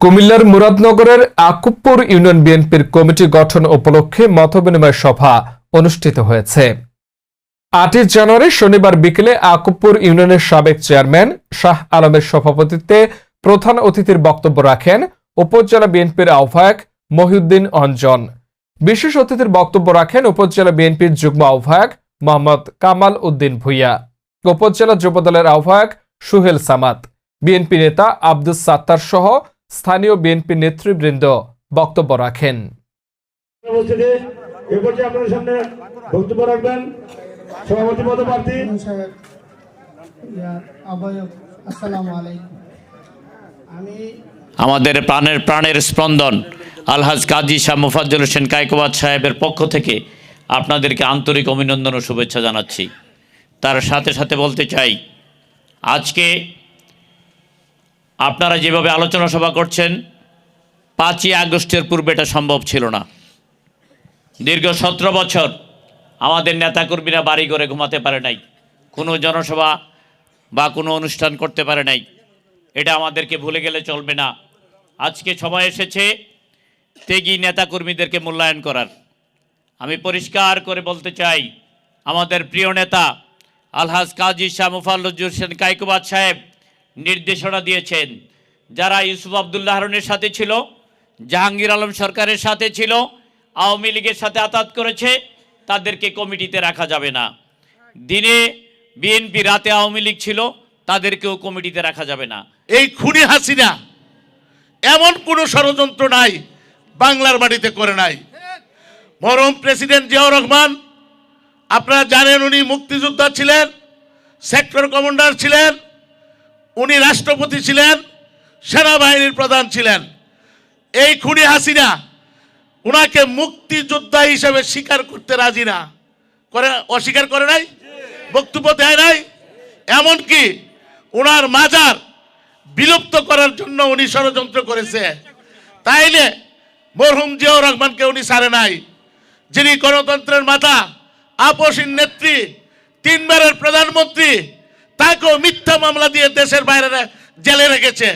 কুমিল্লার মুরাদনগরের আকুবপুর ইউনিয়ন বিএনপির কমিটি গঠন উপলক্ষে মতবিনিময় সভা অনুষ্ঠিত হয়েছে। আটই জানুয়ারি শনিবার বিকেলে আকুবপুর ইউনিয়নের সাবেক চেয়ারম্যান শাহ আলমের সভাপতিত্বে প্রধান অতিথির বক্তব্য রাখেন উপজেলা বিএনপির আহ্বায়ক মহিউদ্দিন অঞ্জন। বিশেষ অতিথির বক্তব্য রাখেন উপজেলা বিএনপির যুগ্ম আহ্বায়ক মোহাম্মদ কামাল উদ্দিন ভুইয়া, উপজেলা যুবদলের আহ্বায়ক সুহেল সামাত বিএনপি নেতা আব্দুস সাত্তার সহ স্থানীয় বিএনপি নেতৃবৃন্দ বক্তব্য রাখেন। বক্তব্য রাখবেন। সভাপতি পদপ্রার্থী। আমাদের প্রাণের প্রাণের স্পন্দন আলহাজ কাজী শাহ মুফাজ্জল হোসেন কায়কোবাদ সাহেবের পক্ষ থেকে আপনাদেরকে আন্তরিক অভিনন্দন ও শুভেচ্ছা জানাচ্ছি। তার সাথে সাথে বলতে চাই আজকে আপনারা যেভাবে আলোচনা সভা করছেন, পাঁচই আগস্টের পূর্বে এটা সম্ভব ছিল না। দীর্ঘ সতেরো বছর আমাদের নেতাকর্মীরা বাড়ি করে ঘুমাতে পারে নাই, কোনো জনসভা বা কোনো অনুষ্ঠান করতে পারে নাই। এটা আমাদেরকে ভুলে গেলে চলবে না। আজকে সময় এসেছে ত্যাগী নেতাকর্মীদেরকে মূল্যায়ন করার। আমি পরিষ্কার করে বলতে চাই, আমাদের প্রিয় নেতা আলহাজ কাজী শাহ মুফাল্লুজুর হোসেন কাইকুবাদ সাহেব নির্দেশনা দিয়েছেন। যারা ইউসুফ আবদুল্লাহ হারুনের সাথে ছিল, জাহাঙ্গীর আলম সরকারের সাথে ছিল, আওয়ামী লীগের সাথে আতাত করেছে, তাদেরকে কমিটিতে রাখা যাবে না। দিনে বিএনপি রাতে আওয়ামী লীগ ছিল, তাদেরকেও কমিটিতে রাখা যাবে না। এই খুনি হাসিনা এমন কোনো ষড়যন্ত্র নাই, বাংলার বাড়িতে করে নাই। মরম প্রেসিডেন্ট জিয়াউর রহমান, আপনারা জানেন উনি মুক্তিযোদ্ধা ছিলেন, সেক্টর কমান্ডার ছিলেন উনি রাষ্ট্রপতি ছিলেন, সেনাবাহিনীর প্রধান ছিলেন। এই খুনি হাসিনা, উনাকে মুক্তিযোদ্ধা হিসেবে স্বীকার করতে রাজি না। করে, অস্বীকার করে নাই? বক্তব্য দেয় নাই? এমনকি ওনার মাজার বিলুপ্ত করার জন্য উনি ষড়যন্ত্র করেছে। তাইলে মরহুম জিয়াউর রহমানকে উনি সারে নাই। যিনি গণতন্ত্রের মাতা, আপসীন নেত্রী, তিনবারের প্রধানমন্ত্রী তাকেও মিথ্যা মামলা দিয়ে দেশের বাইরে জেলে রেখেছে।